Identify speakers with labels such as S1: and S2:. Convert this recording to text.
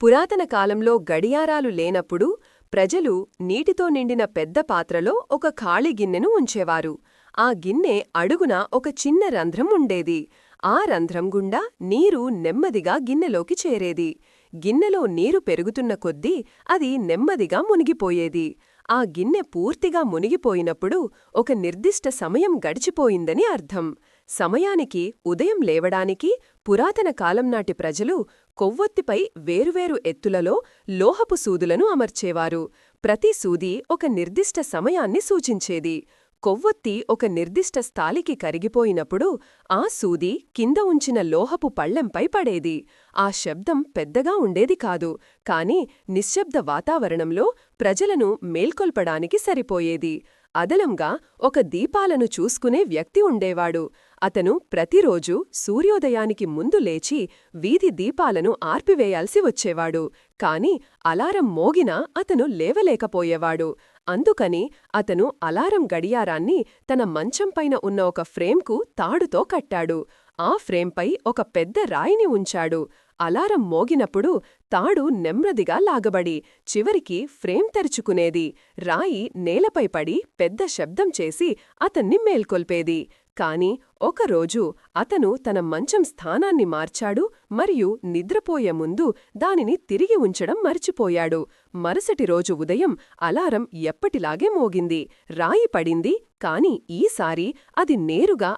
S1: పురాతన కాలంలో గడియారాలు లేనప్పుడు ప్రజలు నీటితో నిండిన పెద్ద పాత్రలో ఒక ఖాళీ గిన్నెను ఉంచేవారు. ఆ గిన్నె అడుగున ఒక చిన్న రంధ్రం ఉండేది. ఆ రంధ్రం గుండా నీరు నెమ్మదిగా గిన్నెలోకి చేరేది. గిన్నెలో నీరు పెరుగుతున్న కొద్దీ అది నెమ్మదిగా మునిగిపోయేది. ఆ గిన్నె పూర్తిగా మునిగిపోయినప్పుడు ఒక నిర్దిష్ట సమయం గడిచిపోయిందని అర్థం. సమయానికి ఉదయం లేవడానికి పురాతన కాలం నాటి ప్రజలు కొవ్వొత్తిపై వేరువేరు ఎత్తులలో లోహపు సూదులను అమర్చేవారు. ప్రతి సూది ఒక నిర్దిష్ట సమయాన్ని సూచించేది. కొవ్వొత్తి ఒక నిర్దిష్ట స్థాలికి కరిగిపోయినప్పుడు ఆ సూది కింద ఉంచిన లోహపు పళ్ళెంపై పడేది. ఆ శబ్దం పెద్దగా ఉండేది కాదు కాని నిశ్శబ్ద వాతావరణంలో ప్రజలను మేల్కొల్పడానికి సరిపోయేది. అదలంగా ఒక దీపాలను చూసుకునే వ్యక్తి ఉండేవాడు. అతను ప్రతిరోజూ సూర్యోదయానికి ముందు లేచి వీధి దీపాలను ఆర్పివేయాల్సి వచ్చేవాడు కాని అలారం మోగినా అతను లేవలేకపోయేవాడు. అందుకని అతను అలారం గడియారాన్ని తన మంచంపైన ఉన్న ఒక ఫ్రేమ్కు తాడుతో కట్టాడు. ఆ ఫ్రేంపై ఒక పెద్ద రాయిని ఉంచాడు. అలారం మోగినప్పుడు తాడు నెమ్మదిగా లాగబడి చివరికి ఫ్రేం తెరుచుకునేది. రాయి నేలపై పడి పెద్ద శబ్దం చేసి అతన్ని మేల్కొల్పేది. కాని ఒకరోజు అతను తన మంచం స్థానాన్ని మార్చాడు మరియు నిద్రపోయే ముందు దానిని తిరిగి ఉంచడం మర్చిపోయాడు. మరుసటి రోజు ఉదయం అలారం ఎప్పటిలాగే మోగింది. రాయి పడింది కాని ఈసారి అది నేరుగా